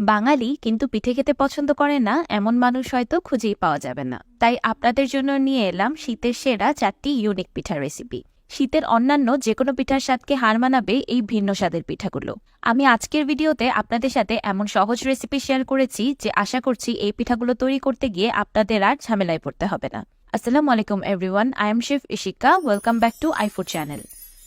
বাঙালি কিন্তু পিঠে খেতে পছন্দ করে না, এমন মানুষ হয়তো খুঁজেই পাওয়া যাবে না। তাই আপনাদের জন্য নিয়ে এলাম শীতের সেরা চারটি ইউনিক পিঠার রেসিপি শীতের অন্যান্য যে কোনো পিঠার স্বাদকে হার মানাবে এই ভিন্ন স্বাদের পিঠাগুলো। আমি আজকের ভিডিওতে আপনাদের সাথে এমন সহজ রেসিপি শেয়ার করেছি যে আশা করছি এই পিঠাগুলো তৈরি করতে গিয়ে আপনাদের আর ঝামেলায় পড়তে হবে না। আসসালামু আলাইকুম everyone I am chef Ishika welcome back to iFood channel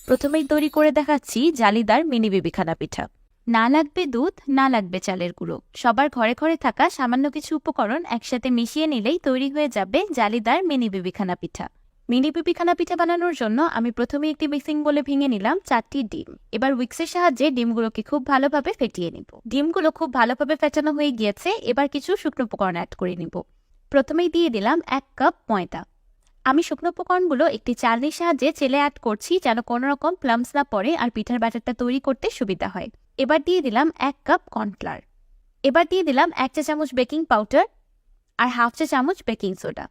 প্রথমেই তৈরি করে দেখাচ্ছি জালিদার মিনি বিবিখানা পিঠা। না লাগবে দুধ, না লাগবে চালের গুঁড়ো। সবার ঘরে ঘরে থাকা সামান্য কিছু উপকরণ একসাথে মিশিয়ে নিলেই তৈরি হয়ে যাবে জালিদার মিনি বিবিখানা পিঠা। মিনি বিবিখানা পিঠা বানানোর জন্য আমি প্রথমে একটি মিক্সিং বলে ভেঙে নিলাম চারটি ডিম। এবার উইক্সের সাহায্যে ডিমগুলোকে খুব ভালোভাবে ফেটিয়ে নিব। ডিমগুলো খুব ভালোভাবে ফেটানো হয়ে গিয়েছে, এবার কিছু শুকনো উপকরণ অ্যাড করে নিব। প্রথমেই দিয়ে দিলাম এক কাপ ময়দা। আমি শুকনো উপকরণগুলো একটি চালনির সাহায্যে চেলে অ্যাড করছি যেন কোনো রকম প্লামস না পড়ে আর পিঠার ব্যাটারটা তৈরি করতে সুবিধা হয়। এবার দিয়ে দিলাম এক কাপ কর্নফ্লার এবার দিয়ে দিলাম এক চা চামচ বেকিং পাউডার আর হাফ চা চামচ বেকিং সোডা।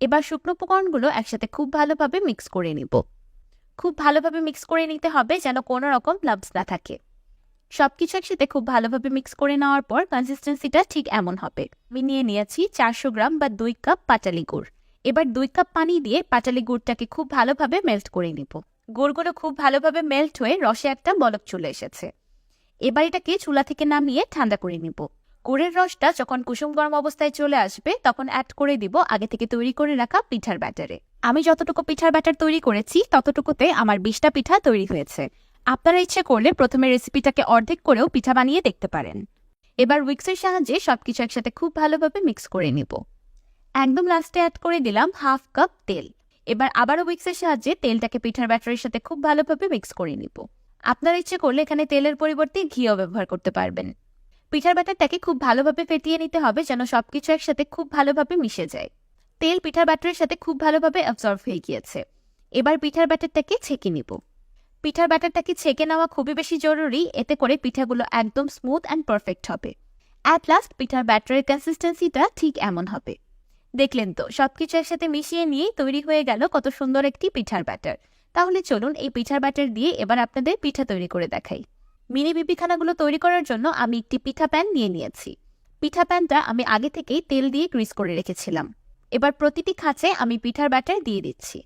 এবার শুকনো উপকরণগুলো একসাথে খুব ভালোভাবে মিক্স করে নিব। খুব ভালোভাবে মিক্স করে নিতে হবে যেন কোনো রকম লাভস না থাকে। সব কিছু একসাথে খুব ভালোভাবে মিক্স করে নেওয়ার পর কনসিস্টেন্সিটা ঠিক এমন হবে। আমি নিয়ে নিয়েছি চারশো গ্রাম বা দুই কাপ পাটালি গুড়। এবার দুই কাপ পানি দিয়ে পাটালি গুড়টাকে খুব ভালোভাবে মেল্ট করে নিব। গুড়গুলো খুব ভালোভাবে মেল্ট হয়ে রসে একটা বলক চলে এসেছে। এবার এটাকে চুলা থেকে নামিয়ে ঠান্ডা করে নিব। গুড়ের রসটা যখন কুসুম গরম অবস্থায় চলে আসবে, তখন অ্যাড করে দিব আগে থেকে তৈরি করে রাখা পিঠার ব্যাটারে আমি যতটুকু পিঠার ব্যাটার তৈরি করেছি, ততটুকুতে আমার বিশটা পিঠা তৈরি হয়েছে। আপনারা ইচ্ছে করলে প্রথমে রেসিপিটাকে অর্ধেক করেও পিঠা বানিয়ে দেখতে পারেন। এবার উইক্সের সাহায্যে সবকিছু একসাথে খুব ভালোভাবে মিক্স করে নিব। একদম লাস্টে অ্যাড করে দিলাম হাফ কাপ তেল। এবার আবারও উইক্সের সাহায্যে তেলটাকে পিঠার ব্যাটারের সাথে খুব ভালোভাবে মিক্স করে নিব। আপনারা ইচ্ছে করলে এখানে তেলের পরিবর্তে ঘিও ব্যবহার করতে পারবেন। পিঠার ব্যাটারটাকে খুব ভালোভাবে ফেটিয়ে নিতে হবে যেন সবকিছু একসাথে খুব ভালোভাবে মিশে যায়। তেল পিঠার ব্যাটারের সাথে খুব ভালোভাবে অ্যাবজর্ভ হয়ে গিয়েছে। এবার পিঠার ব্যাটারটাকে ছেঁকে নিব। পিঠার ব্যাটারটাকে ছেঁকে নেওয়া খুবই বেশি জরুরি, এতে করে পিঠাগুলো একদম স্মুথ অ্যান্ড পারফেক্ট হবে। অ্যাট লাস্ট পিঠার ব্যাটারের কনসিস্টেন্সিটা ঠিক এমন হবে। দেখলেন তো, সবকিছু একসাথে মিশিয়ে নিয়েই তৈরি হয়ে গেল কত সুন্দর একটি পিঠার ব্যাটার। তাহলে চলুন এই পিঠার ব্যাটার দিয়ে এবার আপনাদের পিঠা তৈরি করে দেখাই। মিনি বিপিখানাগুলো তৈরি করার জন্য আমি একটি পিঠা প্যান নিয়ে নিয়েছি। পিঠা প্যানটা আমি আগে থেকেই তেল দিয়ে গ্রিস করে রেখেছিলাম। এবার প্রতিটি খাঁচে আমি পিঠার ব্যাটার দিয়ে দিচ্ছি।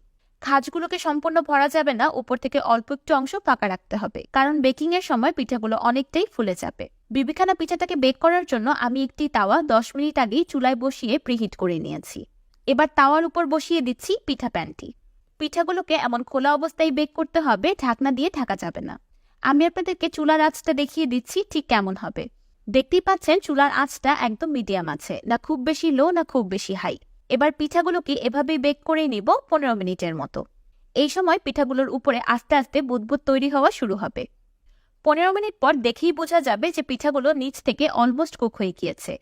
খাঁজগুলোকে সম্পূর্ণ ভরা যাবে না, উপর থেকে অল্প একটু অংশ ফাঁকা রাখতে হবে, কারণ বেকিং এর সময় পিঠাগুলো অনেকটাই ফুলে যাবে। বিবিখানা পিঠাটাকে বেক করার জন্য আমি একটি তাওয়া দশ মিনিট আগেই চুলায় বসিয়ে প্রিহিট করে নিয়েছি। এবার তাওয়ার উপর বসিয়ে দিচ্ছি পিঠা প্যানটি। পিঠাগুলোকে এমন খোলা অবস্থায় বেক করতে হবে, ঢাকনা দিয়ে ঢাকা যাবে না। আমি আপনাদেরকে চুলার আঁচটা দেখিয়ে দিচ্ছি, ঠিক কেমন হবে। দেখতেই পাচ্ছেন চুলার আঁচটা একদম মিডিয়াম আছে, না খুব বেশি লো, না খুব বেশি হাই। এবার পিঠাগুলোকে এভাবেই বেক করে নিব পনেরো মিনিটের মতো। এই সময় পিঠাগুলোর উপরে আস্তে আস্তে বুদবুদ তৈরি হওয়া শুরু হবে। পনেরো মিনিট পর দেখেই বোঝা যাবে যে পিঠাগুলো নিচ থেকে অলমোস্ট কুক হয়ে গিয়েছে।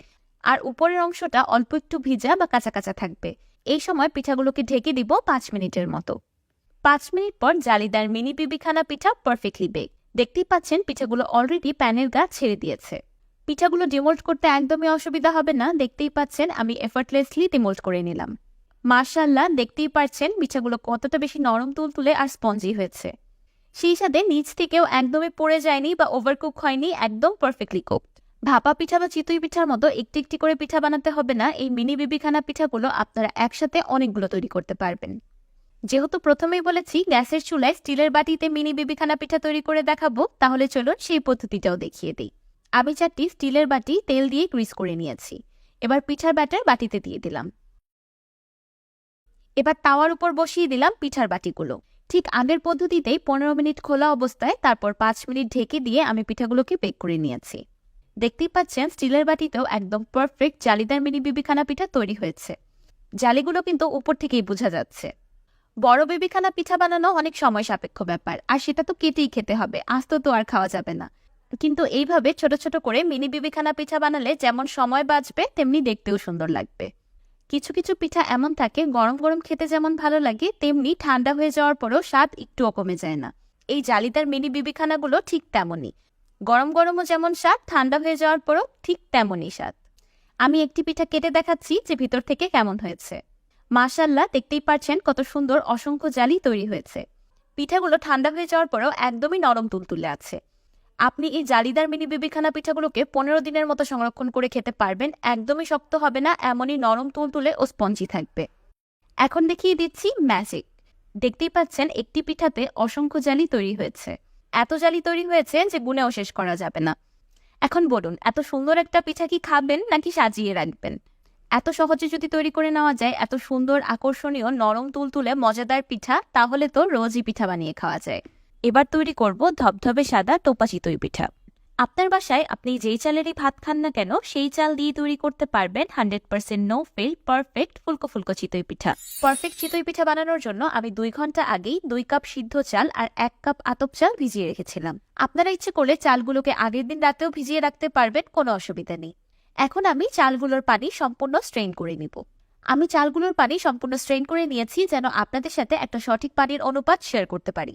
আর উপরের অংশটা অল্প একটু ভিজা বা কাঁচা কাঁচা থাকবে। এই সময় পিঠাগুলোকে ঢেকে দিব পাঁচ মিনিটের মতো। পাঁচ মিনিট পর জালিদার মিনি বিবিখানা পিঠা পারফেক্টলি বেক দেখতেই পাচ্ছেন পিঠাগুলো অলরেডি প্যানের গা ছেড়ে দিয়েছে। পিঠাগুলো ডিমোল্ড করতে একদমই অসুবিধা হবে না, দেখতেই পাচ্ছেন আমি এফার্টলেসলি ডিমোল্ড করে নিলাম। মার্শাল্লাহ দেখতেই পাচ্ছেন পিঠাগুলো কতটা বেশি নরম তুলতুলে আর স্পঞ্জি হয়েছে। সেই সাথে নিচ থেকেও একদমই পড়ে যায়নি বা ওভারকুক হয়নি, একদম পারফেক্টলি কুকড ভাপা পিঠা বা চিতুই পিঠার মতো একটি একটি করে পিঠা বানাতে হবে না। এই মিনি বিবিখানা পিঠাগুলো আপনারা একসাথে অনেকগুলো তৈরি করতে পারবেন। যেহেতু প্রথমেই বলেছি, গ্যাসের চুলায় স্টিলের বাটিতে মিনি বিবিখানা পিঠা তৈরি করে দেখাবো, তাহলে চলুন সেই পদ্ধতিটাও দেখিয়ে দিই। আমি চারটি স্টিলের বাটি তেল দিয়ে গ্রিস করে নিয়েছি। এবার পিঠার ব্যাটার বাটিতে দিয়ে দিলাম। এবার তাওয়ার উপর বসিয়ে দিলাম পিঠার বাটিগুলো। ঠিক আগের পদ্ধতিতেই পনেরো মিনিট খোলা অবস্থায়, তারপর পাঁচ মিনিট ঢেকে দিয়ে আমি পিঠাগুলোকে বেক করে নিয়েছি। দেখতেই পাচ্ছেন, স্টিলের বাটিতেও একদম পারফেক্ট জালিদার মিনি বিবিখানা পিঠা তৈরি হয়েছে। জালিগুলো কিন্তু উপর থেকেই বোঝা যাচ্ছে। বড় বিবিখানা পিঠা বানানো অনেক সময় সাপেক্ষ ব্যাপার, আর সেটা তো কেটেই খেতে হবে, আস্ত তো আর খাওয়া যাবে না। কিন্তু এইভাবে ছোট ছোট করে মিনি বিবিখানা পিঠা বানালে যেমন সময় বাঁচবে, তেমনি দেখতেও সুন্দর লাগবে। কিছু কিছু পিঠা এমন থাকে, গরম গরম খেতে যেমন ভালো লাগে, তেমনি ঠান্ডা হয়ে যাওয়ার পরও স্বাদ একটুও কমে যায় না। এই জালিদার মিনি বিবিখানাগুলো ঠিক তেমনই। গরম গরমও যেমন স্বাদ, ঠান্ডা হয়ে যাওয়ার পরও ঠিক তেমনই স্বাদ। আমি একটি পিঠা কেটে দেখাচ্ছি যে ভিতর থেকে কেমন হয়েছে। মাশাল্লাহ দেখতেই পারছেন কত সুন্দর অসংখ্য জালি তৈরি হয়েছে। পিঠাগুলো ঠান্ডা হয়ে যাওয়ার পরেও একদমই নরম তুলতুলে আছে। আপনি এই জালিদার মিনি বিবিখানা পিঠাগুলোকে পনেরো দিনের মতো সংরক্ষণ করে খেতে পারবেন, একদমই শক্ত হবে না, এমনই নরম তুলতুলে ও স্পঞ্জি থাকবে। এখন দেখিয়ে দিচ্ছি ম্যাজিক। দেখতেই পাচ্ছেন একটি পিঠাতে অসংখ্য জালি তৈরি হয়েছে। এত জালি তৈরি হয়েছে যে গুনেও শেষ করা যাবে না। এখন বলুন, এত সুন্দর একটা পিঠা কি খাবেন নাকি সাজিয়ে রাখবেন? এত সহজে যদি তৈরি করে নেওয়া যায়, এত সুন্দর, আকর্ষণীয়, নরম, তুলতুলে, মজাদার পিঠা, তাহলে তো রোজই পিঠা বানিয়ে খাওয়া যায়। এবার তৈরি করব ধবধবে সাদা টোপা চিতই পিঠা। আপনার বাসায় আপনি যেই চালেরই ভাত খান না কেন, সেই চাল দিয়ে তৈরি করতে পারবেন hundred percent no fail perfect ফুলকো ফুলকো চিতই পিঠা। পারফেক্ট চিতই পিঠা বানানোর জন্য আমি দুই ঘণ্টা আগেই দুই কাপ সিদ্ধ চাল আর এক কাপ আতপ চাল ভিজিয়ে রেখেছিলাম। আপনারা ইচ্ছে করলে চালগুলোকে আগের দিন রাতেও ভিজিয়ে রাখতে পারবেন, কোনো অসুবিধা নেই। এখন আমি চালগুলোর পানি সম্পূর্ণ স্ট্রেন করে নিব। আমি চালগুলোর পানি সম্পূর্ণ স্ট্রেন করে নিয়েছি যেন আপনাদের সাথে একটা সঠিক পানির অনুপাত শেয়ার করতে পারি।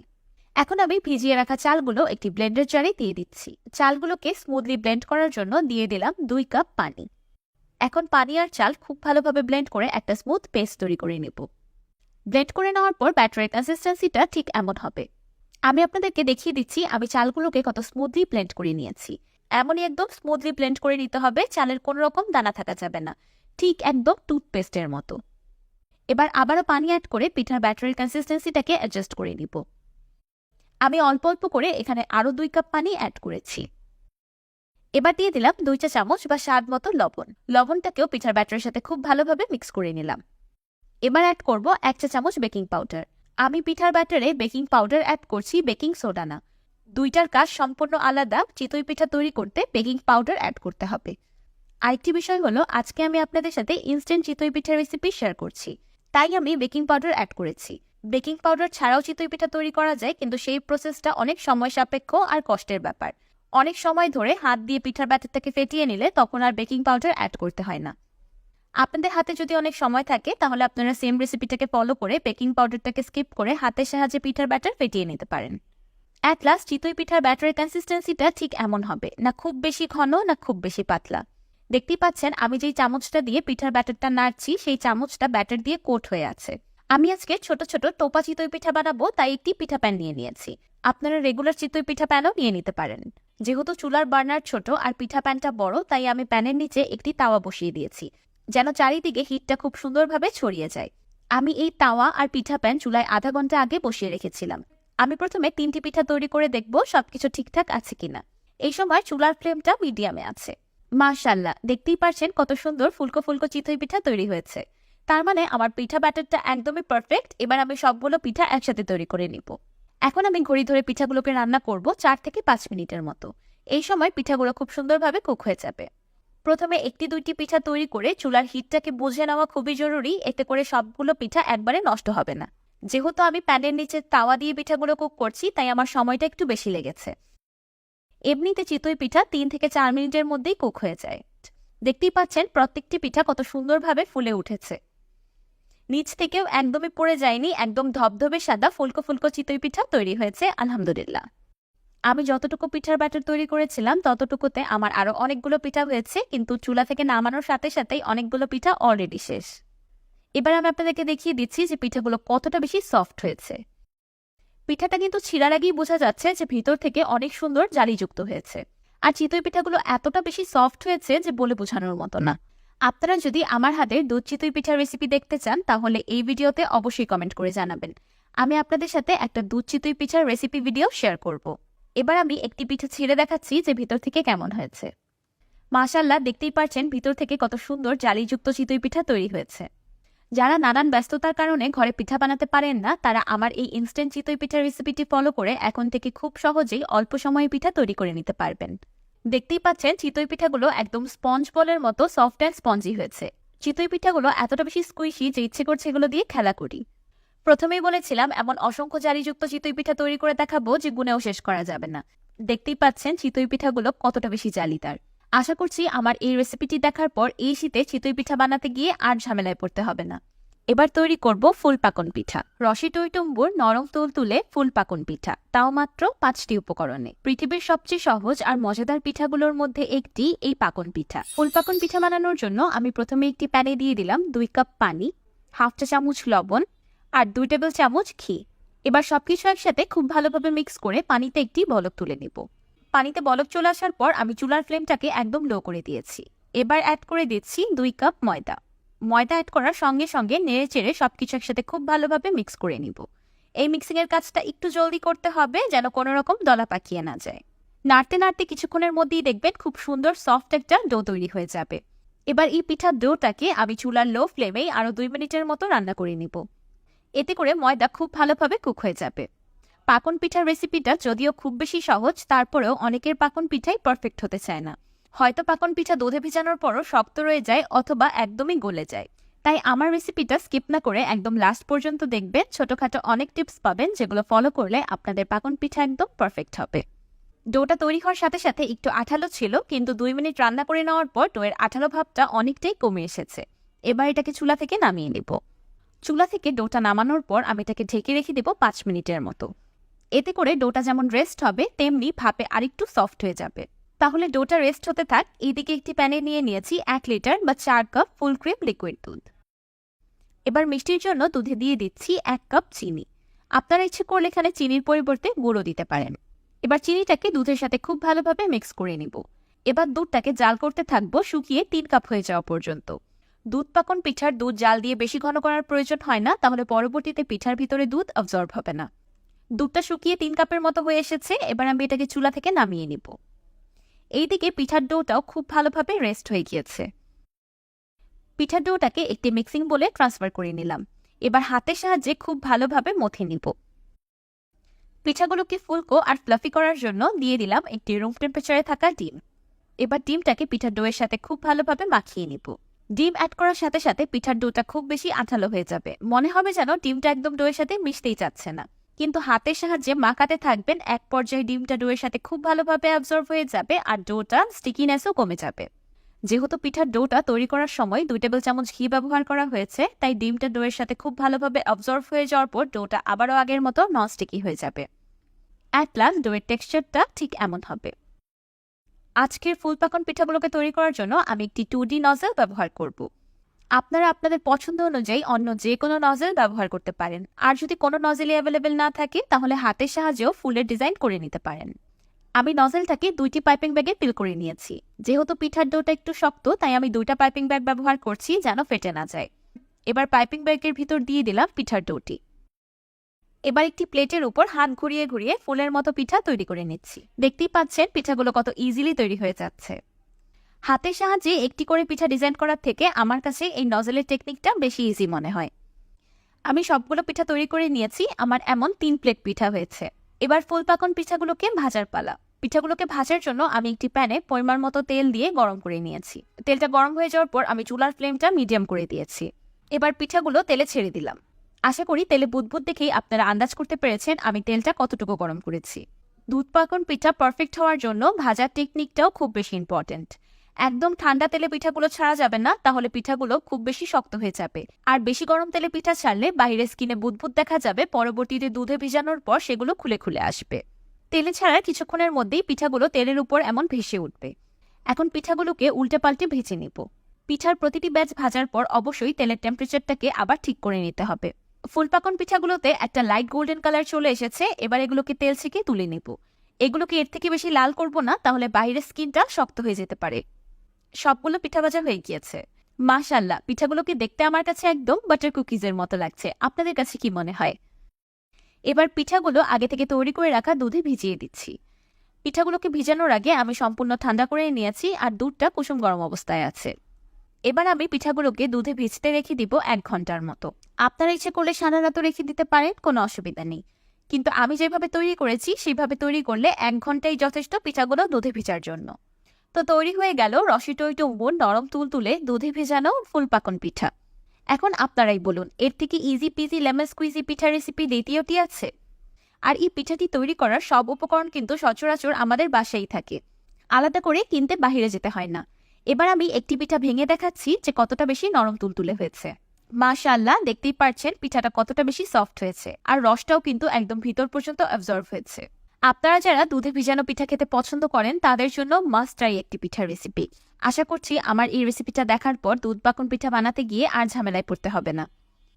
এখন আমি ভিজিয়ে রাখা চালগুলো একটি ব্লেন্ডার জারে দিয়ে দিচ্ছি। চালগুলোকে স্মুথলি ব্লেন্ড করার জন্য দিয়ে দিলাম দুই কাপ পানি। এখন পানি আর চাল খুব ভালোভাবে ব্লেন্ড করে একটা স্মুথ পেস্ট তৈরি করে নেব। ব্লেন্ড করে নেওয়ার পর ব্যাটারের কনসিস্টেন্সিটা ঠিক এমন হবে। আমি আপনাদেরকে দেখিয়ে দিচ্ছি আমি চালগুলোকে কত স্মুথলি ব্লেন্ড করে নিয়েছি। এমনই একদম স্মুথলি ব্লেন্ড করে নিতে হবে, চালের কোনো রকম দানা থাকা যাবে না। ঠিক একদম টুথপেস্টের মতো। এবার আবারও পানি অ্যাড করে পিঠার ব্যাটারির কনসিস্টেন্সিটাকে অ্যাডজাস্ট করে নিব। আমি অল্প অল্প করে এখানে আরও দুই কাপ পানি অ্যাড করেছি। এবার দিয়ে দিলাম দুই চা চামচ বা স্বাদ মতো লবণ। লবণটাকেও পিঠার ব্যাটারের সাথে খুব ভালোভাবে মিক্স করে নিলাম। এবার অ্যাড করব এক চা চামচ বেকিং পাউডার আমি পিঠার ব্যাটারে বেকিং পাউডার অ্যাড করছি বেকিং সোডা না। দুইটার কাজ সম্পূর্ণ আলাদা, চিতই পিঠা তৈরি করতে বেকিং পাউডার অ্যাড করতে হবে। আরেকটি বিষয় হলো, আজকে আমি আপনাদের সাথে ইনস্ট্যান্ট চিতই পিঠার রেসিপি শেয়ার করছি। তাই আমি বেকিং পাউডার অ্যাড করেছি। বেকিং পাউডার ছাড়াও চিতই পিঠা তৈরি করা যায়, কিন্তু সেই প্রসেসটা অনেক সময় সাপেক্ষ আর কষ্টের ব্যাপার। অনেক সময় ধরে হাত দিয়ে পিঠার ব্যাটারটাকে ফেটিয়ে নিলে তখন আর বেকিং পাউডার অ্যাড করতে হয় না। আপনাদের হাতে যদি অনেক সময় থাকে, তাহলে আপনারা সেম রেসিপিটাকে ফলো করে বেকিং পাউডারটাকে স্কিপ করে হাতের সাহায্যে পিঠার ব্যাটার ফেটিয়ে নিতে পারেন। অ্যাট লাস্ট চিতই পিঠার ব্যাটারের কনসিস্টেন্সিটা ঠিক এমন হবে, না খুব বেশি ঘন, না খুব বেশি পাতলা। দেখতেই পাচ্ছেন, আমি যেই চামচটা দিয়ে পিঠার ব্যাটারটা নাড়ছি, সেই চামচটা ব্যাটার দিয়ে কোট হয়ে আছে। আমি আজকে ছোট ছোট টোপা চিতই পিঠা বানাবো, তাই একটি পিঠা প্যান নিয়ে নিয়েছি। আপনারা রেগুলার চিতই পিঠা প্যানও নিয়ে নিতে পারেন। যেহেতু চুলার বার্নার ছোট আর পিঠা প্যানটা বড়, তাই আমি প্যানের নিচে একটি তাওয়া বসিয়ে দিয়েছি, যেন চারিদিকে হিটটা খুব সুন্দরভাবে ছড়িয়ে যায়। আমি এই তাওয়া আর পিঠা প্যান চুলায় আধা ঘণ্টা আগে বসিয়ে রেখেছিলাম। আমি প্রথমে তিনটি পিঠা তৈরি করে দেখব সবকিছু ঠিকঠাক আছে কিনা। এই সময় চুলার ফ্লেমটা মিডিয়ামে আছে। মাশাল্লাহ দেখতেই পারছেন কত সুন্দর ফুলকো ফুলকো চিতই পিঠা তৈরি হয়েছে। তার মানে আমার পিঠা ব্যাটারটা একদমই পারফেক্ট এবার আমি সবগুলো পিঠা একসাথে তৈরি করে নিব। এখন আমি ঘড়ি ধরে পিঠাগুলোকে রান্না করব চার থেকে পাঁচ মিনিটের মতো। এই সময় পিঠাগুলো খুব সুন্দরভাবে কুক হয়ে যাবে। প্রথমে একটি দুইটি পিঠা তৈরি করে চুলার হিটটাকে বুঝে নেওয়া খুবই জরুরি, এতে করে সবগুলো পিঠা একবারে নষ্ট হবে না। যেহেতু আমি প্যানের নিচে তাওয়া দিয়ে পিঠাগুলো কুক করছি, তাই আমার সময়টা একটু বেশি লেগেছে। এমনিতে চিতই পিঠা তিন থেকে চার মিনিটের মধ্যেই কুক হয়ে যায়। দেখতেই পাচ্ছেন, প্রত্যেকটি পিঠা কত সুন্দরভাবে ফুলে উঠেছে। নিচ থেকেও একদমই পড়ে যায়নি, একদম ধবধবে সাদা, ফুলকো ফুলকো চিতই পিঠা তৈরি হয়েছে, আলহামদুলিল্লাহ। আমি যতটুকু পিঠার ব্যাটার তৈরি করেছিলাম, ততটুকুতে আমার আরও অনেকগুলো পিঠা হয়েছে, কিন্তু চুলা থেকে নামানোর সাথে সাথেই অনেকগুলো পিঠা অলরেডি শেষ। এবার আমি আপনাদেরকে দেখিয়ে দিচ্ছি যে পিঠাগুলো কতটা বেশি সফট হয়েছে। পিঠাটা কিন্তু ছিঁড়ার আগেই বোঝা যাচ্ছে যে ভিতর থেকে অনেক সুন্দর জালিযুক্ত হয়েছে। আর চিতই পিঠাগুলো এতটা বেশি সফট হয়েছে যে বলে বোঝানোর মতো না। আপনারা যদি আমার হাতের দুধ চিতই পিঠার রেসিপি দেখতে চান, তাহলে এই ভিডিওতে অবশ্যই কমেন্ট করে জানাবেন। আমি আপনাদের সাথে একটা দুধ চিতই পিঠার রেসিপি ভিডিও শেয়ার করব। এবার আমি একটি পিঠা ছিঁড়ে দেখাচ্ছি যে ভিতর থেকে কেমন হয়েছে। মাশাল্লাহ দেখতেই পারছেন ভিতর থেকে কত সুন্দর জালিযুক্ত চিতই পিঠা তৈরি হয়েছে। যারা নানান ব্যস্ততার কারণে ঘরে পিঠা বানাতে পারেন না, তারা আমার এই ইনস্ট্যান্ট চিতই পিঠার রেসিপিটি ফলো করে এখন থেকে খুব সহজেই অল্প সময়ে পিঠা তৈরি করে নিতে পারবেন। দেখতেই পাচ্ছেন, চিতই পিঠাগুলো একদম স্পঞ্জ বলের মতো সফট অ্যান্ড স্পঞ্জি হয়েছে। চিতই পিঠাগুলো এতটা বেশি স্কুইশি যে ইচ্ছে করছে এগুলো দিয়ে খেলা করি। প্রথমেই বলেছিলাম, এমন অসংখ্য জারিযুক্ত চিতই পিঠা তৈরি করে দেখাবো যে গুনেও শেষ করা যাবে না। দেখতেই পাচ্ছেন, চিতই পিঠাগুলো কতটা বেশি জালিদার। আশা করছি আমার এই রেসিপিটি দেখার পর এই শীতে চিতই পিঠা বানাতে গিয়ে আর ঝামেলায় পড়তে হবে না। এবার তৈরি করব ফুল পাকন পিঠা। রসি টইটুম্বুর নরম তুল তুলে ফুল পাকন পিঠা, তাও মাত্র পাঁচটি উপকরণে। পৃথিবীর সবচেয়ে সহজ আর মজাদার পিঠাগুলোর মধ্যে একটি এই পাকন পিঠা। ফুল পাকন পিঠা বানানোর জন্য আমি প্রথমে একটি প্যানে দিয়ে দিলাম দুই কাপ পানি, হাফ চা চামচ লবণ আর দুই টেবিল চামচ ঘি। এবার সবকিছু একসাথে খুব ভালোভাবে মিক্স করে পানিতে একটি বলক তুলে নেব। পানিতে বলক চলে আসার পর আমি চুলার ফ্লেমটাকে একদম লো করে দিয়েছি। এবার অ্যাড করে দিচ্ছি দুই কাপ ময়দা। ময়দা অ্যাড করার সঙ্গে সঙ্গে নেড়ে চেড়ে সব কিছু একসাথে খুব ভালোভাবে মিক্স করে নিব। এই মিক্সিংয়ের কাজটা একটু জলদি করতে হবে যেন কোনো রকম দলা পাকিয়ে না যায়। নাড়তে নাড়তে কিছুক্ষণের মধ্যেই দেখবেন খুব সুন্দর সফট একটা ডো তৈরি হয়ে যাবে। এবার এই পিঠার ডোটাকে আমি চুলার লো ফ্লেমেই আরও দুই মিনিটের মতো রান্না করে নিব। এতে করে ময়দা খুব ভালোভাবে কুক হয়ে যাবে। পাকন পিঠার রেসিপিটা যদিও খুব বেশি সহজ, তারপরেও অনেকের পাকন পিঠাই পারফেক্ট হতে চায় না। হয়তো পাকন পিঠা দুধে ভিজানোর পরও শক্ত রয়ে যায় অথবা একদমই গলে যায়। তাই আমার রেসিপিটা স্কিপ না করে একদম লাস্ট পর্যন্ত দেখবেন। ছোটখাটো অনেক টিপস পাবেন যেগুলো ফলো করলে আপনাদের পাকন পিঠা একদম পারফেক্ট হবে। ডোটা তৈরি হওয়ার সাথে সাথে একটু আঠালো ছিল, কিন্তু দুই মিনিট রান্না করে নেওয়ার পর ডোয়ের আঠালো ভাবটা অনেকটাই কমে এসেছে। এবার এটাকে চুলা থেকে নামিয়ে নেব। চুলা থেকে ডোটা নামানোর পর আমি এটাকে ঢেকে রেখে দেব পাঁচ মিনিটের মতো। এতে করে ডোটা যেমন রেস্ট হবে, তেমনি ভাপে আরেকটু সফট হয়ে যাবে। তাহলে ডোটা রেস্ট হতে থাক। এইদিকে একটি প্যানে নিয়ে নিয়েছি এক লিটার বা চার কাপ ফুল ক্রিম লিকুইড দুধ। এবার মিষ্টির জন্য দুধে দিয়ে দিচ্ছি এক কাপ চিনি। আপনারা ইচ্ছে করলে এখানে চিনির পরিবর্তে গুঁড়ো দিতে পারেন। এবার চিনিটাকে দুধের সাথে খুব ভালোভাবে মিক্স করে নিব। এবার দুধটাকে জাল করতে থাকব শুকিয়ে তিন কাপ হয়ে যাওয়া পর্যন্ত। দুধ পাকন পিঠার দুধ জাল দিয়ে বেশি ঘন করার প্রয়োজন হয় না, তাহলে পরবর্তীতে পিঠার ভিতরে দুধ অবজর্ব হবে না। দুধটা শুকিয়ে তিন কাপের মতো হয়ে এসেছে, এবার আমি এটাকে চুলা থেকে নামিয়ে নিব। এইদিকে পিঠার ডোটাও খুব ভালোভাবে রেস্ট হয়ে গিয়েছে। পিঠার ডোটাকে একটি মিক্সিং বলে ট্রান্সফার করে নিলাম। এবার হাতের সাহায্যে খুব ভালোভাবে মথে নিব। পিঠাগুলোকে ফুলকো আর ফ্লাফি করার জন্য দিয়ে দিলাম একটি রুম টেম্পারেচারে থাকা ডিম। এবার ডিমটাকে পিঠার ডোয়ের সাথে খুব ভালোভাবে মাখিয়ে নিব। ডিম অ্যাড করার সাথে সাথে পিঠার ডোটা খুব বেশি আঠালো হয়ে যাবে। মনে হবে যেন ডিমটা একদম ডোয়ের সাথে মিশতেই চাচ্ছে না। কিন্তু হাতের সাহায্যে মাখাতে থাকবেন, এক পর্যায়ে ডিমটা ডোয়ের সাথে খুব ভালোভাবে অ্যাবজর্ব হয়ে যাবে আর ডোটা স্টিকিনেসও কমে যাবে। যেহেতু পিঠার ডোটা তৈরি করার সময় দুই টেবিল চামচ ঘি ব্যবহার করা হয়েছে, তাই ডিমটা ডোয়ের সাথে খুব ভালোভাবে অবজর্ভ হয়ে যাওয়ার পর ডোটা আবারও আগের মতো নন স্টিকি হয়ে যাবে। অ্যাট লাস্ট ডোয়ের টেক্সচারটা ঠিক এমন হবে। আজকের ফুল পাকন পিঠাগুলোকে তৈরি করার জন্য আমি একটি টু ডি নজেল ব্যবহার করব। আপনারা আপনাদের পছন্দ অনুযায়ী অন্য যে কোনো নজেল ব্যবহার করতে পারেন। আর যদি কোনো নজেলই অ্যাভেলেবেল না থাকে, তাহলে হাতের সাহায্যেও ফুলের ডিজাইন করে নিতে পারেন। আমি নজেলটাকে দুইটি পাইপিং ব্যাগে ফিল করে নিয়েছি। যেহেতু পিঠার ডোটা একটু শক্ত, তাই আমি দুইটা পাইপিং ব্যাগ ব্যবহার করছি যেন ফেটে না যায়। এবার পাইপিং ব্যাগের ভিতর দিয়ে দিলাম পিঠার ডোটি। এবার একটি প্লেটের উপর হাত ঘুরিয়ে ঘুরিয়ে ফুলের মতো পিঠা তৈরি করে নিচ্ছি। দেখতেই পাচ্ছেন, পিঠাগুলো কত ইজিলি তৈরি হয়ে যাচ্ছে। হাতের সাহায্যে একটি করে পিঠা ডিজাইন করার থেকে আমার কাছে এই নজলের টেকনিকটা বেশি ইজি মনে হয়। আমি সবগুলো পিঠা তৈরি করে নিয়েছি, আমার এমন তিন প্লেট পিঠা হয়েছে। এবার ফুল পাকন পিঠাগুলোকে ভাজার পালা। পিঠাগুলোকে ভাজার জন্য আমি একটি প্যানে পরিমাণ মতো তেল দিয়ে গরম করে নিয়েছি। তেলটা গরম হয়ে যাওয়ার পর আমি চুলার ফ্লেমটা মিডিয়াম করে দিয়েছি। এবার পিঠাগুলো তেলে ছেড়ে দিলাম। আশা করি তেলে বুদবুদ দেখেই আপনারা আন্দাজ করতে পেরেছেন আমি তেলটা কতটুকু গরম করেছি। দুধ পাকন পিঠা পারফেক্ট হওয়ার জন্য ভাজার টেকনিকটাও খুব বেশি ইম্পর্ট্যান্ট একদম ঠান্ডা তেলে পিঠাগুলো ছাড়া যাবে না, তাহলে পিঠাগুলো খুব বেশি শক্ত হয়ে যাবে। আর বেশি গরম তেলে পিঠা ছাড়লে বাইরের স্কিনে বুদবুদ দেখা যাবে, পরবর্তীতে দুধে ভিজানোর পর সেগুলো খুলে খুলে আসবে। তেলে ছাড়ার কিছুক্ষণের মধ্যেই পিঠাগুলো তেলের উপর এমন ভেসে উঠবে। এখন পিঠাগুলোকে উল্টে পাল্টে ভেজে নিব। পিঠার প্রতিটি ব্যাচ ভাজার পর অবশ্যই তেলের টেম্পারেচারটাকে আবার ঠিক করে নিতে হবে। ফুলপাকন পিঠাগুলোতে একটা লাইট গোল্ডেন কালার চলে এসেছে, এবার এগুলোকে তেল থেকে তুলে নেব। এগুলোকে এর থেকে বেশি লাল করব না, তাহলে বাইরের স্কিনটা শক্ত হয়ে যেতে পারে। সবগুলো পিঠা ভাজা হয়ে গিয়েছে। মাশাল্লাহ পিঠাগুলোকে দেখতে আমার কাছে একদম বাটার কুকিজের মতো লাগছে। আপনাদের কাছে কি মনে হয়? এবার পিঠাগুলো আগে থেকে তৈরি করে রাখা দুধে ভিজিয়ে দিচ্ছি। পিঠাগুলোকে ভিজানোর আগে আমি সম্পূর্ণ ঠান্ডা করে নিয়েছি আর দুধটা কুসুম গরম অবস্থায় আছে। এবার আমি পিঠাগুলোকে দুধে ভিজতে রেখে দিব এক ঘণ্টার মতো। আপনারা ইচ্ছে করলে সারা রেখে দিতে পারেন, কোনো অসুবিধা নেই। কিন্তু আমি যেভাবে তৈরি করেছি সেভাবে তৈরি করলে এক ঘন্টাই যথেষ্ট পিঠাগুলো দুধে ভিজার জন্য। তো তৈরি হয়ে গেল রসি টই টুম্বুর নরম তুল তুলে দুধে ভেজানো ফুলপাকন পিঠা। এখন আপনারাই বলুন, এর থেকে ইজি পিজি লেমন স্কুইজি পিঠা রেসিপি দ্বিতীয়টি আছে? আর এই পিঠাটি তৈরি করার সব উপকরণ কিন্তু সচরাচর আমাদের বাসায় থাকে। আলাদা করে কিনতে বাহিরে যেতে হয় না। এবার আমি একটি পিঠা ভেঙে দেখাচ্ছি যে কতটা বেশি নরম তুলতুলে হয়েছে। মাশাআল্লাহ, দেখতেই পারছেন পিঠাটা কতটা বেশি সফট হয়েছে। আর রসটাও কিন্তু একদম ভিতর পর্যন্ত অবজর্ভ হয়েছে। আপনারা যারা দুধে ভিজানো পিঠা খেতে পছন্দ করেন, তাদের জন্য মাস্ট ট্রাই একটি পিঠার রেসিপি আশা করছি আমার এই রেসিপিটা দেখার পর দুধ পাকন পিঠা বানাতে গিয়ে আর ঝামেলায় পড়তে হবে না।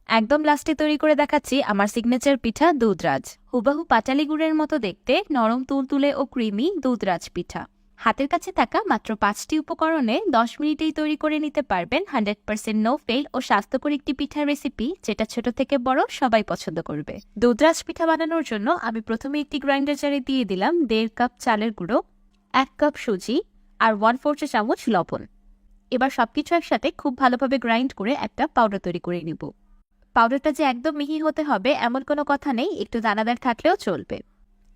একদম লাস্টে তৈরি করে দেখাচ্ছি আমার সিগনেচার পিঠা দুধরাজ। হুবাহু পাটালি গুড়ের মতো দেখতে, নরম তুলতুলে ও ক্রিমি দুধরাজ পিঠা। হাতের কাছে থাকা মাত্র পাঁচটি উপকরণে দশ মিনিটেই তৈরি করে নিতে পারবেন হান্ড্রেড পার্সেন্ট নো ফেল ও স্বাস্থ্যকর একটি পিঠার রেসিপি যেটা ছোট থেকে বড় সবাই পছন্দ করবে। দুধরাজ পিঠা বানানোর জন্য আমি প্রথমে একটি গ্রাইন্ডার জারে দিয়ে দিলাম দেড় কাপ চালের গুঁড়ো, এক কাপ সুজি আর ওয়ান ফোর চা চামচ লবণ। এবার সবকিছু একসাথে খুব ভালোভাবে গ্রাইন্ড করে একটা পাউডার তৈরি করে নিব। পাউডারটা যে একদম মিহি হতে হবে এমন কোনো কথা নেই, একটু দানাদার থাকলেও চলবে।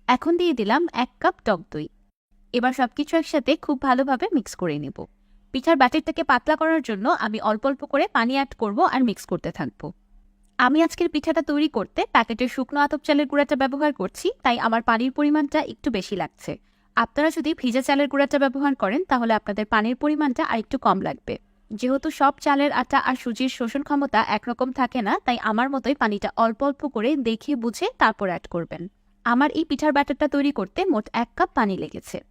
এখন দিয়ে দিলাম এক কাপ টক দই। এবার সবকিছু একসাথে খুব ভালোভাবে মিক্স করে নেব। পিঠার ব্যাটারটাকে পাতলা করার জন্য আমি অল্প অল্প করে পানি অ্যাড করব আর মিক্স করতে থাকব। আমি আজকের পিঠাটা তৈরি করতে প্যাকেটের শুকনো আতপ চালের গুঁড়াটা ব্যবহার করছি, তাই আমার পানির পরিমাণটা একটু বেশি লাগছে। আপনারা যদি ভিজা চালের গুঁড়াটা ব্যবহার করেন, তাহলে আপনাদের পানির পরিমাণটা আরেকটু কম লাগবে। যেহেতু সব চালের আটা আর সুজির শোষণ ক্ষমতা একরকম থাকে না, তাই আমার মতোই পানিটা অল্প অল্প করে দেখে বুঝে তারপর অ্যাড করবেন। আমার এই পিঠার ব্যাটারটা তৈরি করতে মোট এক কাপ পানি লেগেছে।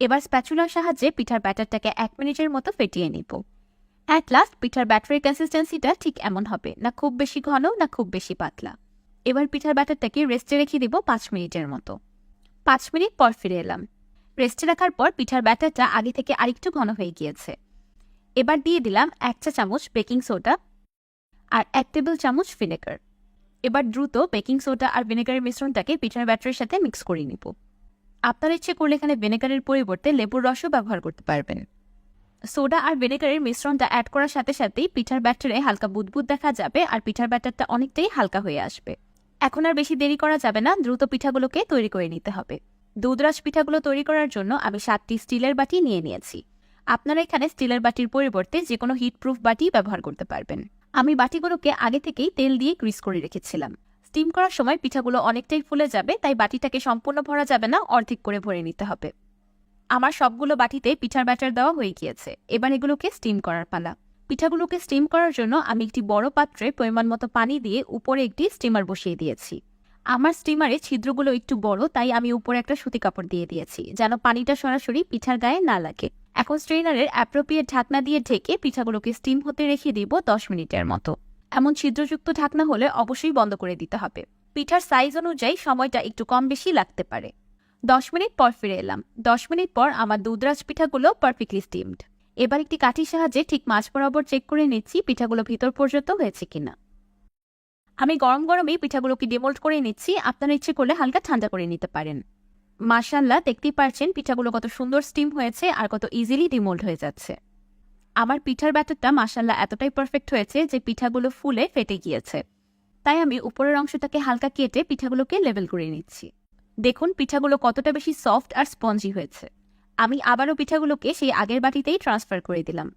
এবার স্প্যাচুলার সাহায্যে পিঠার ব্যাটারটাকে এক মিনিটের মতো ফেটিয়ে নিব। অ্যাট লাস্ট পিঠার ব্যাটারের কনসিস্টেন্সিটা ঠিক এমন হবে, না খুব বেশি ঘন, না খুব বেশি পাতলা। এবার পিঠার ব্যাটারটাকে রেস্টে রেখে দিব পাঁচ মিনিটের মতো। পাঁচ মিনিট পর ফিরে এলাম। রেস্টে রাখার পর পিঠার ব্যাটারটা আগে থেকে আরেকটু ঘন হয়ে গিয়েছে। এবার দিয়ে দিলাম এক চা চামচ বেকিং সোডা আর এক টেবিল চামচ ভিনেগার। এবার দ্রুত বেকিং সোডা আর ভিনেগারের মিশ্রণটাকে পিঠার ব্যাটারের সাথে মিক্স করে নিব। আপনার ইচ্ছে করলে এখানে ভিনেগারের পরিবর্তে লেবুর রসও ব্যবহার করতে পারবেন। সোডা আর ভিনেগারের মিশ্রণটা অ্যাড করার সাথে সাথেই পিঠার ব্যাটারে হালকা বুদবুদ দেখা যাবে আর পিঠার ব্যাটারটা অনেকটাই হালকা হয়ে আসবে। এখন আর বেশি দেরি করা যাবে না, দ্রুত পিঠাগুলোকে তৈরি করে নিতে হবে। দুধরাজ পিঠাগুলো তৈরি করার জন্য আমি সাতটি স্টিলের বাটি নিয়ে নিয়েছি। আপনারা এখানে স্টিলের বাটির পরিবর্তে যে কোনো হিটপ্রুফ বাটি ব্যবহার করতে পারবেন। আমি বাটিগুলোকে আগে থেকেই তেল দিয়ে গ্রিস করে রেখেছিলাম। স্টিম করার সময় পিঠাগুলো অনেকটাই ফুলে যাবে, তাই বাটিটাকে সম্পূর্ণ ভরা যাবে না, অর্ধেক করে ভরে নিতে হবে। আমার সবগুলো বাটিতে পিঠার ব্যাটার দেওয়া হয়ে গিয়েছে। এবার এগুলোকে স্টিম করার পালা। পিঠাগুলোকে স্টিম করার জন্য আমি একটি বড় পাত্রে পরিমাণ মতো পানি দিয়ে উপরে একটি স্টিমার বসিয়ে দিয়েছি। আমার স্টিমারে ছিদ্রগুলো একটু বড়, তাই আমি উপরে একটা সুতি কাপড় দিয়ে দিয়েছি, যেন পানিটা সরাসরি পিঠার গায়ে না লাগে। এখন স্ট্রেনারের অ্যাপ্রোপ্রিয়েট ঢাকনা দিয়ে ঢেকে পিঠাগুলোকে স্টিম হতে রেখে দিব দশ মিনিটের মতো। এমন ছিদ্রযুক্ত ঢাকনা হলে অবশ্যই বন্ধ করে দিতে হবে। পিঠার সাইজ অনুযায়ী সময়টা একটু কম বেশি লাগতে পারে। দশ মিনিট পর ফিরে এলাম। দশ মিনিট পর আমার দুধরাজ পিঠাগুলো পারফেক্টলি স্টিমড এবার একটি কাঠির সাহায্যে ঠিক মাছ বরাবর চেক করে নিচ্ছি পিঠাগুলো ভিতর পর্যন্ত হয়েছে কিনা। আমি গরম গরমেই পিঠাগুলোকে ডিমোল্ড করে নিচ্ছি। আপনারা ইচ্ছে করলে হালকা ঠান্ডা করে নিতে পারেন। মাশাল্লাহ দেখতেই পারছেন পিঠাগুলো কত সুন্দর স্টিম হয়েছে আর কত ইজিলি ডিমোল্ড হয়ে যাচ্ছে। আমার পিঠার ব্যাটারটা মাশাল্লাহ এতটাই পারফেক্ট হয়েছে যে পিঠাগুলো ফুলে ফেটে গিয়েছে। তাই আমি উপরের অংশটাকে হালকা কেটে পিঠাগুলোকে লেভেল করে নিচ্ছি। দেখুন, পিঠাগুলো কতটা বেশি সফট আর স্পঞ্জি হয়েছে। আমি আবারও পিঠাগুলোকে সেই আগের বাটিতেই ট্রান্সফার করে দিলাম।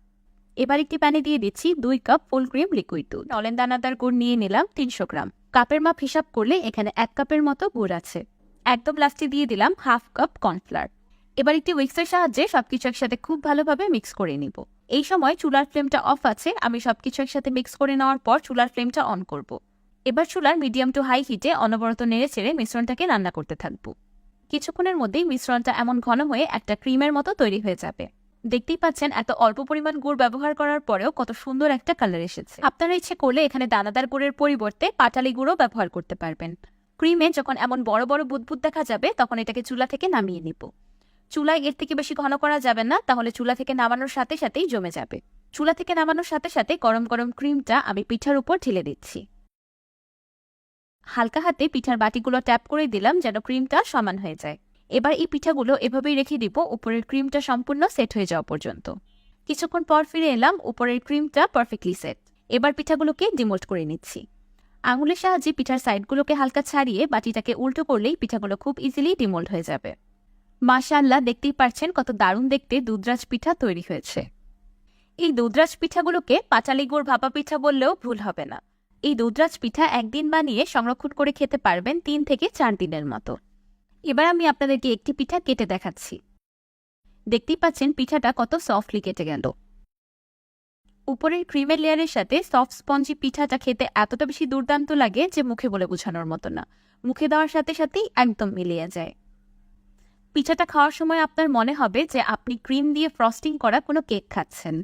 এবার একটি প্যানে দিয়ে দিচ্ছি দুই কাপ ফুল ক্রিম লিকুইড দুধ। নলেন দানাদার গুড় নিয়ে নিলাম তিনশো গ্রাম। কাপের মাপ হিসাব করলে এখানে এক কাপের মতো গুড় আছে। একদম লাস্টে দিয়ে দিলাম হাফ কাপ কর্নফ্লার এবার একটি উইক্সের সাহায্যে সবকিছু একসাথে খুব ভালোভাবে মিক্স করে নিব। এই সময় চুলার ফ্লেমটা অফ আছে, আমি সবকিছু একসাথে মিক্স করে নেওয়ার পর চুলার ফ্লেমটা অন করব। এবার চুলার মিডিয়াম টু হাই হিটে অনবরত নেড়ে চেড়ে মিশ্রণটাকে রান্না করতে থাকব। কিছুক্ষণের মধ্যেই মিশ্রণটা এমন ঘন হয়ে একটা ক্রিমের মতো তৈরি হয়ে যাবে। দেখতেই পাচ্ছেন এত অল্প পরিমাণ গুড় ব্যবহার করার পরেও কত সুন্দর একটা কালার এসেছে। আপনারা ইচ্ছে করলে এখানে দানাদার গুড়ের পরিবর্তে পাটালি গুঁড়ো ব্যবহার করতে পারবেন। ক্রিমে যখন এমন বড় বড় বুদবুদ দেখা যাবে, তখন এটাকে চুলা থেকে নামিয়ে নিব। চুলায় এর থেকে বেশি ঘন করা যাবে না, তাহলে চুলা থেকে নামানোর সাথে সাথেই জমে যাবে। চুলা থেকে নামানোর সাথে সাথে গরম গরম ক্রিমটা আমি পিঠার উপর ঢেলে দিচ্ছি। হালকা হাতে পিঠার বাটিগুলো ট্যাপ করে দিলাম যেন ক্রিমটা সমান হয়ে যায়। এবার এই পিঠাগুলো এভাবেই রেখে দিব, উপরের ক্রিমটা সম্পূর্ণ সেট হয়ে যাওয়া পর্যন্ত। কিছুক্ষণ পর ফিরে এলাম, উপরের ক্রিমটা পারফেক্টলি সেট এবার পিঠাগুলোকে ডিমোল্ট করে নিচ্ছি। আঙুলের সাহায্যে পিঠার সাইডগুলোকে হালকা ছাড়িয়ে বাটিটাকে উল্টো করলেই পিঠাগুলো খুব ইজিলি ডিমোল্ড হয়ে যাবে। মাশাল্লাহ দেখতেই পারছেন কত দারুণ দেখতে দুধরাজ পিঠা তৈরি হয়েছে। এই দুধরাজ পিঠাগুলোকে পাঁচালি গুড় ভাপা পিঠা বললেও ভুল হবে না। এই দুধরাজ পিঠা একদিন বানিয়ে সংরক্ষণ করে খেতে পারবেন তিন থেকে চার দিনের মতো। এবার আমি আপনাদেরকে একটি পিঠা কেটে দেখাচ্ছি। দেখতেই পাচ্ছেন পিঠাটা কত সফটলি কেটে গেল। উপরের ক্রিমের লেয়ারের সাথে সফট স্পঞ্জি পিঠাটা খেতে এতটা বেশি দুর্দান্ত লাগে যে মুখে বলে বোঝানোর মতো না। মুখে দেওয়ার সাথে সাথেই একদম মিলিয়ে যায়। পিঠাটা খাওয়ার সময় আপনার মনে হবে যে আপনি ক্রিম দিয়ে ফ্রস্টিং করা কোনো কেক খাচ্ছেন।